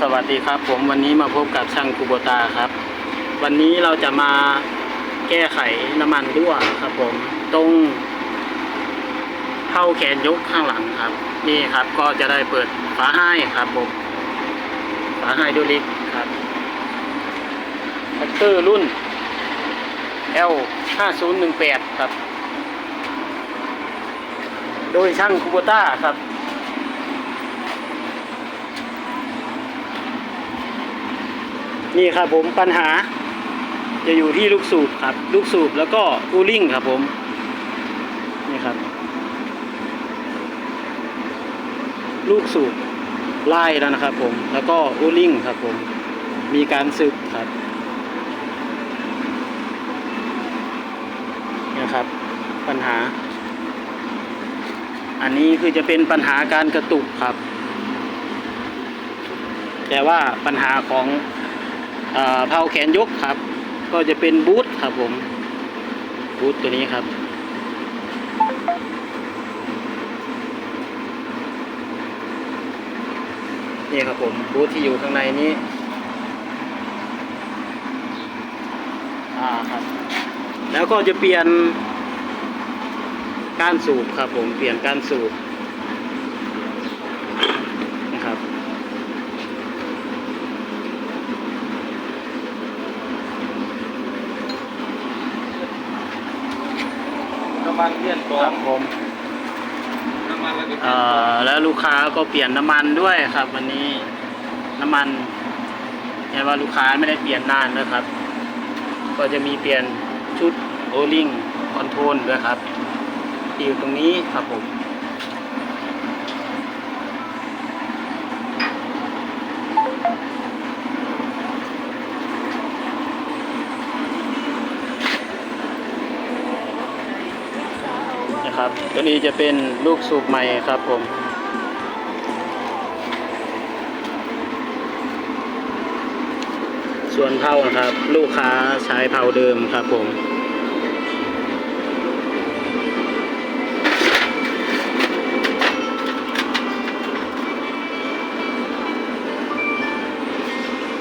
สวัสดีครับ ผมวันนี้มาพบกับช่างคูโบตาครับ วันนี้เราจะมาแก้ไขน้ำมันรั่วครับ ผมตรงเท้าแขนยกข้างหลังครับ นี่ครับก็จะได้เปิดฝาให้ครับผมฝาให้ดูลิกครับแท็กเตอร์รุ่น L 5018ครับ โดยช่างคูโบต้าครับ นี่ครับผมปัญหา จะอยู่ที่ลูกสูบครับ ลูกสูบแล้วก็คูลิ่งครับผม นี่ครับ ลูกสูบไล่แล้วนะครับผมแล้วก็อูลิ่งครับผม มีการสึกครับนี่ครับ ปัญหา อันนี้คือจะเป็นปัญหาการกระตุกครับ แต่ว่าปัญหาของ เออเผาแขนยกครับ ก็จะเป็นบูทครับผมบูทตัวนี้ครับ นี่ครับผมบูทที่อยู่ข้างในนี้อ่าครับ แล้วก็จะเปลี่ยนการสูบครับผมเปลี่ยนการสูบ น้ำมันเลี่ยนกคอรังบผมน้ำมันแล้วก็เอ่อแล้วลูกค้าก็เปลี่ยนน้ำมันด้วยครับ วันนี้น้ำมันเห็นว่าลูกค้าไม่ได้เปลี่ยนนานนะครับ ก็จะมีเปลี่ยนชุดโอลิงคอนโทรลด้วยครับที่อยู่ตรงนี้ครับผม นะครับ ตัวนี้จะเป็นลูกสูบใหม่ครับผม ส่วนเผานะครับ ลูกค้าใช้เผาเดิมครับผม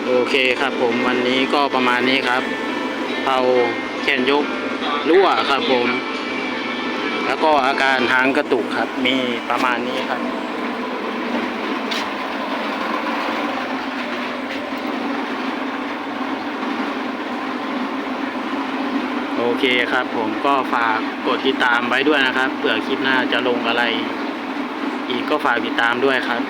โอเคครับผมวันนี้ก็ประมาณนี้ครับเผาแขนยกรั่วครับผม แล้วก็อาการหางกระตุกครับ มีประมาณนี้ครับ โอเคครับผมก็ฝากกดติดตามไว้ด้วยนะครับเผื่อคลิปหน้าจะลงอะไร อีกก็ฝากติดตามด้วยครับ